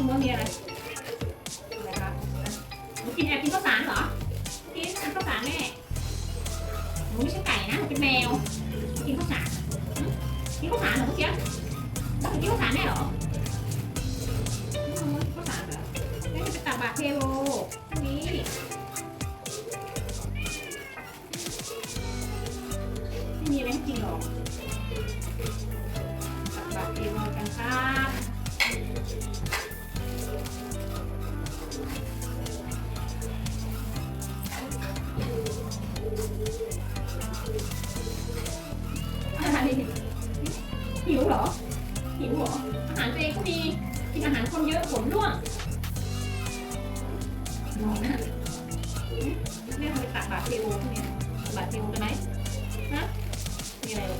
คุณมีอะไรกินแอบกินข้าวสารเหรอกินข้าวสารแม่หนูไม่ใช่ไก่นะหนูเป็นแมวกินข้าวสารกินข้าวสารเหรอพี่เจี๊ต้กินข้าวสารแม่เหรอข้าวสารเหรอแม่จะตักบาตรเทโล ตักบาตรเทโอกันไหมฮะมีอะไรหรอ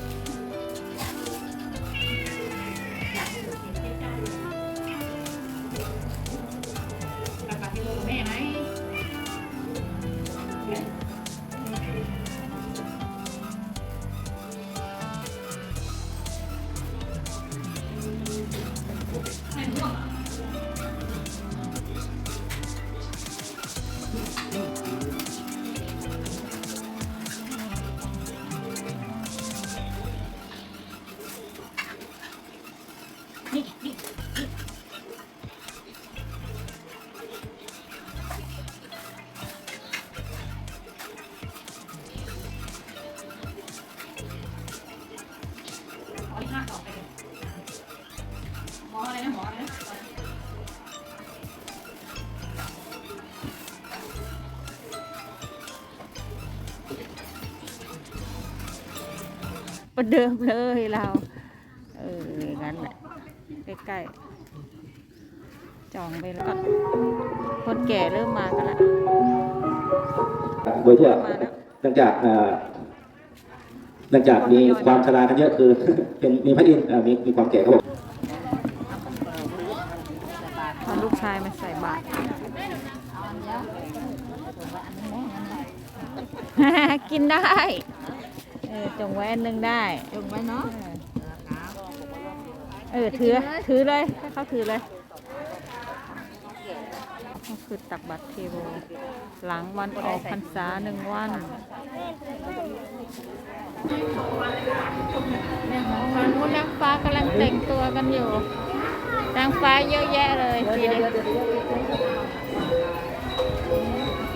อยาทศได้เลยตักกับแม่ไหมเนี่ยแม่ร่วงเหรอ ประเดิมเลยเรา เอองั้นแหละใกล้ๆจองไปแล้วก็คนแก่เริ่มมากันแล้วโดยที่มาแล้วหลังจากเอ่อหลังจากมีความชรากันเยอะคือเป็นมีพระอินทร์เอ่อมีมีความแก่เขาบอกพอลูกชายมาใส่บาตรกินได้ เออจงไว้อันหนึงได้จงไว้เนาะเออถือถือเลยให้เขาถือเลยก็คือตักบัตรเทโวหลังวันออกพรรษาหนึ่งวันเนี่ยฝั่งนู้นนางฟ้ากำลังแต่งตัวกันอยู่นางฟ้าเยอะแยะเลยทีเดียว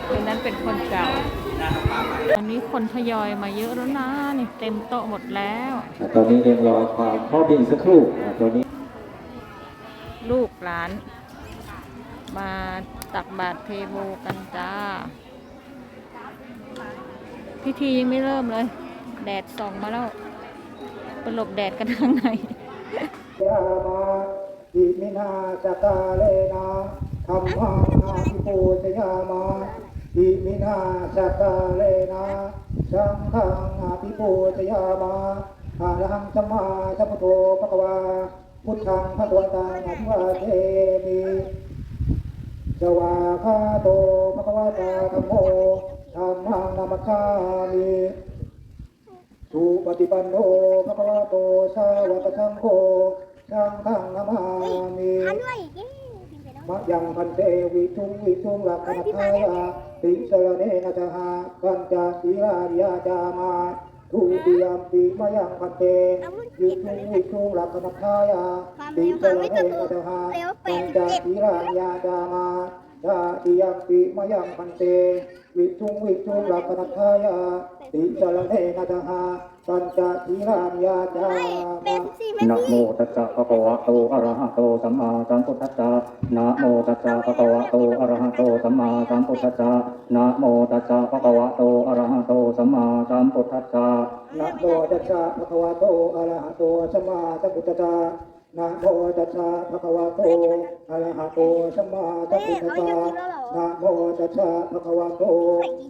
คนนั้นเป็นคนเก่า ตอนนี้คนทยอยมาเยอะแล้วนะนี่เต็มโต๊ะหมดแล้วตอนนี้เรียงรอความพร้อมเพรียงสักครู่อ่าตอนนี้ ลูกหลาน มาตักบาตรเทโวกันจ้า พิธียังไม่เริ่มเลย แดดส่องมาแล้วไปหลบแดดกันข้างในยามาอิมินาจตาเลนะธรรมังนาทิปูชยามา อิมินาจตาเลนะสังฆังนาทิปูชยามาอะระหังสัมมาสัมพุทโธภควา พุทธังพระวันตังอภิวาเทมิสวาคาโตภะควะตาธัมโมธัมมังนามัสสามิสุปฏิปันโนภะควะโตสาวกสังโฆ มะยังพันเตวิทุงวิทุงลักขณทายาติสรเนนะจหาปัญจศีลาริยาจามาทุติยมปิมะยังพันเตวิทุงวิทุงลักขณทายาติสรเนนะจหาปัญจศีลาริยาจามาตาติยมปิมะยังพันเตวิทุงวิทุงลักขณทายาติสรเนนะจหา ปัญจศีลาริยาจาเป็นมาสิเป็นนะสิโมตัสสะภะคะวะโตอะระหะโตสัมมาสัมพุทธัสสะนะโมตัสสะภะคะวะโตอะระหะโตสัมมาสัมพุทธัสสะนะโมตัสสะภะคะวะโตอะระหะโตสัมมาสัมพุทธัสสะนะโมตัสสะภะคะวะโตอะระหะโตสัมมาสัมพุทธัสสะ นะโมตัสสะภะคะวะโตอะระหะโตสัมมาสัมพุทธัสสะนะโมตัสสะภะคะวะโต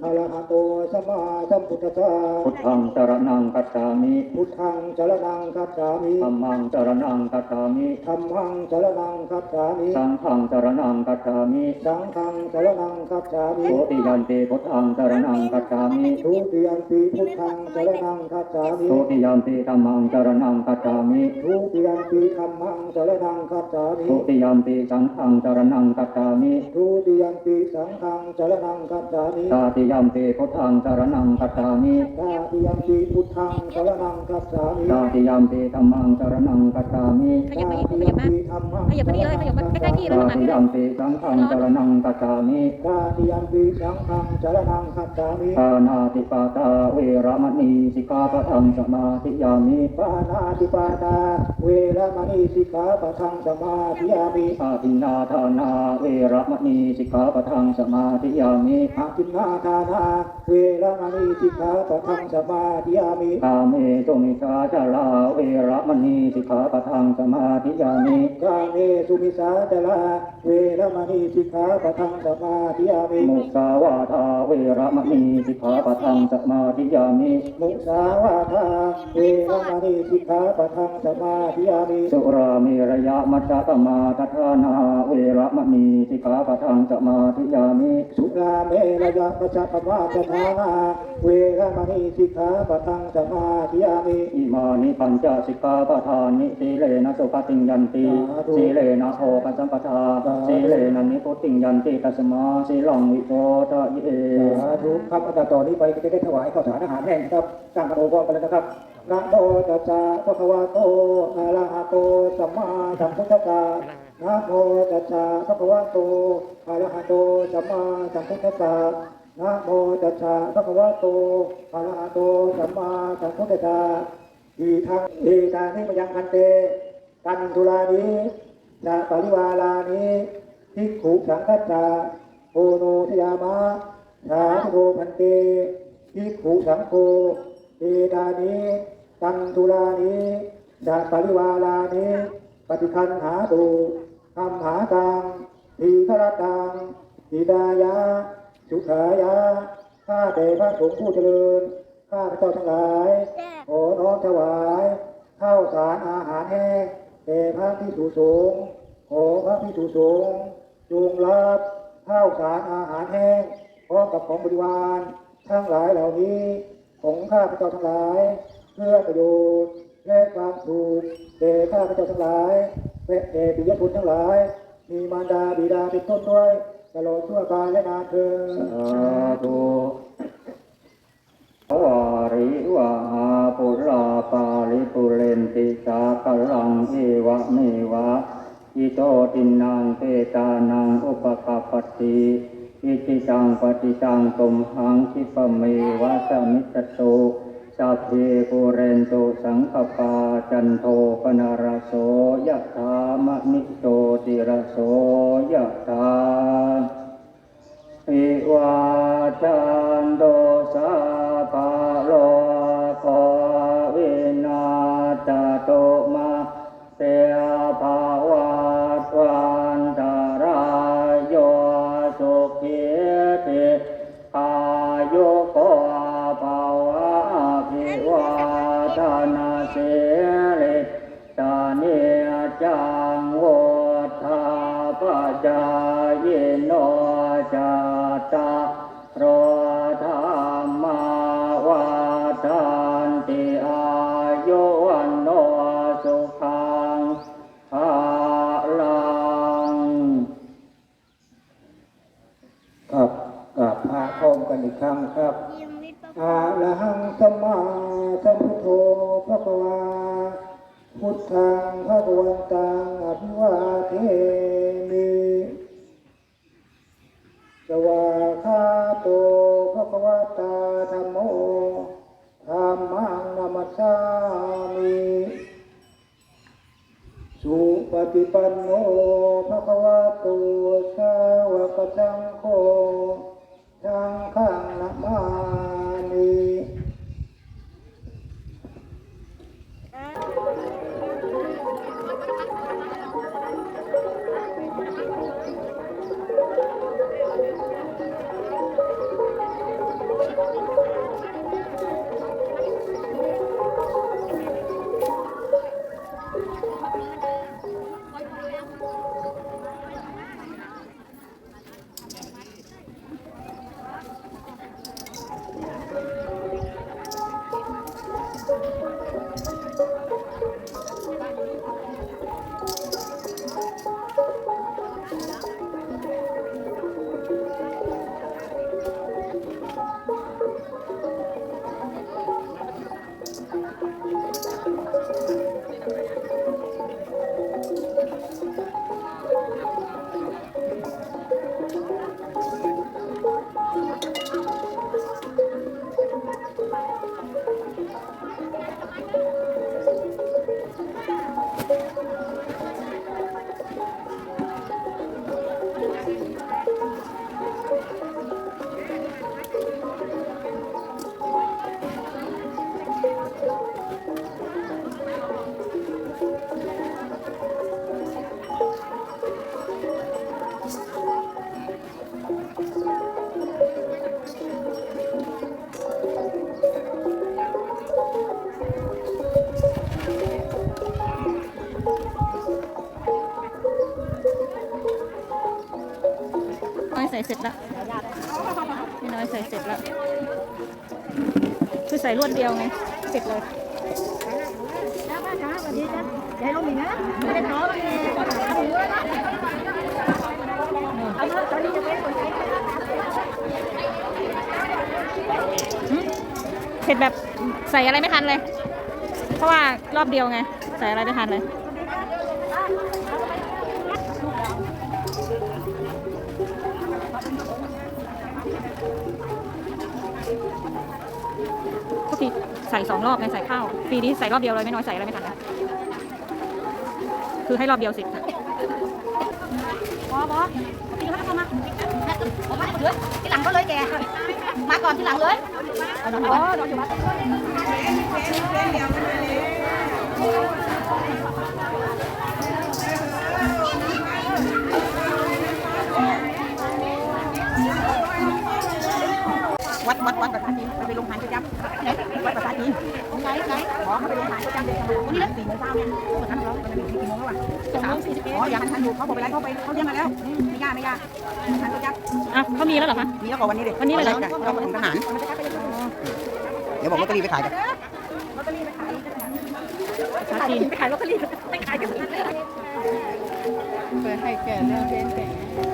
อะระหะโตสัมมาสัมพุทธัสสะพุทธังสรณังคัจฉามิพุทธังสรณังคัจฉามิธัมมังสรณังคัจฉามิธัมมังสรณังคัจฉามิสังฆังสรณังคัจฉามิสังฆังสรณังคัจฉามิโสติยันติพุทธังสรณังคัจฉามิทุติยัมปิพุทธังสรณังคัจฉามิโสติยันติธัมมังสรณังคัจฉามิทุติยัมปิธัมมังสรนังคัจฉามิทุติยมปีสังฆังสรนังกัจฉามิทุติยัมปิสังฆังสรนังคัจฉามิตาติยมปีพุทธังสรนังกัจฉามิตาติยัมปิพุทธังสรนังคัจฉามิตาติยมปีธัมมังสรนังกัจฉามิขยับมานี่ขยับมา ขยับมานี่เลยขยับมาใกล้ๆพี่แล้วตาข้างหลังตินี่ยเลยมปีสังฆังสรนังกัจฉามิตาติยัมปิสังฆังสรนังคัจฉามิปานาติปาตาเวรมณีสิกขาปะทังสมาธิยามิปานาติปาตาเวรมณีสิกขาปะทังสมาธิยามิอาทินนาทานาเวรมณีสิกขาปะทังสมาธิยามิอาทินนาทานาเวรมณีสิกขาปะทังสมาธิยามิกาเมตุมิชาจาลาเวรมณีสิกขาปะทังสมาธิยามิกาเมสุมิสาจลาเวรมณีสิกขาปะทังสมาธิยามิมุสาวาทาเวรมณีสิกขาปะทังสมาธิยามิมุสาวาทาเวรมณีสิกขาปะทังสมาธิยามิสุรามีระยะมัจจตมาทัทานาเวรมณีสิกขาปะทังสมาธิยามิสุราเมรยะปัจจปมาจทานาเวรมณีสิกขาปะทังสมาธิยามิอิมานิปัญจสิกขาปทานิสีเลนะสุขติงยันติสีเลนะโภคสัมปทาสาธุสีเลนะนิพุติงยันติตัสมาสีหลังวิโสทะเยสาธุครับอาจารย์ต่อนี้ไปจะได้ถวายข้าวสารอาหารแห้งครับตั้งกันโอพร้อมกันเลยนะครับนะโมตัสสะภะคะวะโตอะระหะโตสัมมาสัมพุทธัสสะนะโมตัสสะภะคะวะโตอะระหะโตสัมมาสัมพุทธัสสะนะโมตัสสะภะคะวะโตอะระหะโตสัมมาสัมพุทธัสสะอีทางเอตานิมยังพันเต กันทุลานิจะปริวาลานิทิกขุสังคัจจาโอโนทยามะสาธุโกพันเตทิกขุสังโฆเอตานิกันทุลานิจะปริวาลานิปฏิคันหาตุคำหาตังทีฆรตังทิดายะสุขายะข้าแต่พระสงฆ์ผู้เจริญ ข้าพระเจ้าทั้งหลาย ขอน้อมถวาย ข้าวสารอาหารแห้ง แด่พระพิสุสงฆ์ขอพระพิสุสงฆ์จงรับข้าวสารอาหารแห้งพร้อมกับของบริวารทั้งหลายเหล่านี้ของข้าพระเจ้าทั้งหลาย เพื่อประโยชน์และความสุขแก่ข้าพระเจ้าทั้งหลายและแก่ปิยชนทั้งหลาย มีมารดาบิดาเป็นต้นด้วยตลอดชั่วกาลและนานเทินสาธุภวาริวะหาปุรา ปาลิปุเรนติสากลังเอวะเมวะอิโตตินังเตตานังอุปกปปติอิจิตังปฏิตังตุมหังคิปเมวะสมิจโตสัพเพปุเรนโตสังคปาจันโทปนารโสยะถามะนิโตติระโสยะถาอิวาจันโต นาสิริตานิจังโวธาปจายโนจาตาโรธรรมาวันติอายุวันโนสุขังภาลังครับกับพระพร้อมกันอีกครั้งครับอาระหังสัมมาสัมพุทโธพระก วาพุทธังพระวันตังอภิวาเทมิสวาคาโตพระกวตาธรรมโมธรรมังนามัสสามิสุปฏิปันโนภะควะโตสาวกสังโฆ เสร็จแล้วพี่น้อยใส่เสร็จแล้ว คือใส่รวดเดียวไง เสร็จเลยเสร็จแบบใส่อะไรไม่ทันเลย เพราะว่ารอบเดียวไง ใส่อะไรไม่ทันเลย ส่สองรอบไงใส่ข้าวปีนี้ใส่รอบเดียวเลยไม่น้อยใส่อะไรไม่ทันนะคือให้รอบเดียวสิบอบอพี่เขาเข้ามาผมมาเลยที่หลังก็เลยแกมาก่อนที่หลังเลยอ๋อนอนอยู่บ้าน วัดวัดวัดประสาทจีนไปไปลงทานประจำไหนวัดประสาทจีนไหนไหนขอเขาไปลงทานประจำเลยวันนี้เลยสี่โมงเช้าเนี่ยประธานเขาตอนนี้กี่โมงแล้ววะสองโมงสี่สิบเอ็ดอ๋อยังทันอยู่เขาบอกไปแล้วเขาไปเขาเยี่ยมมาแล้วไม่ยากไม่ยากทานประจำอะเขามีแล้วเหรอคะมีแล้วก็วันนี้เลยวันนี้เลยเหรอเราเป็นทหารเดี๋ยวบอกลอตเตอรี่ไปขายกันภาษาจีนไปขายลอตเตอรี่ไปขายกันเปิดให้แก่แล้วเนแก่โอ้ยจะแย่งกันเรากันนะชาบมันชาบโบโบโบแบบเอาไว้ห่อต้มผิดเล็กโตเซ็ตสุดเอาเลยขายยกต้องมีของบอกอะไรปีห้าหลังจะผิดอะไ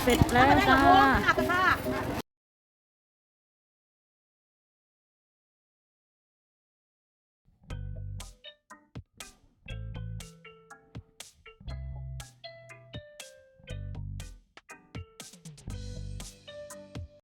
ร็จแล้วจ้า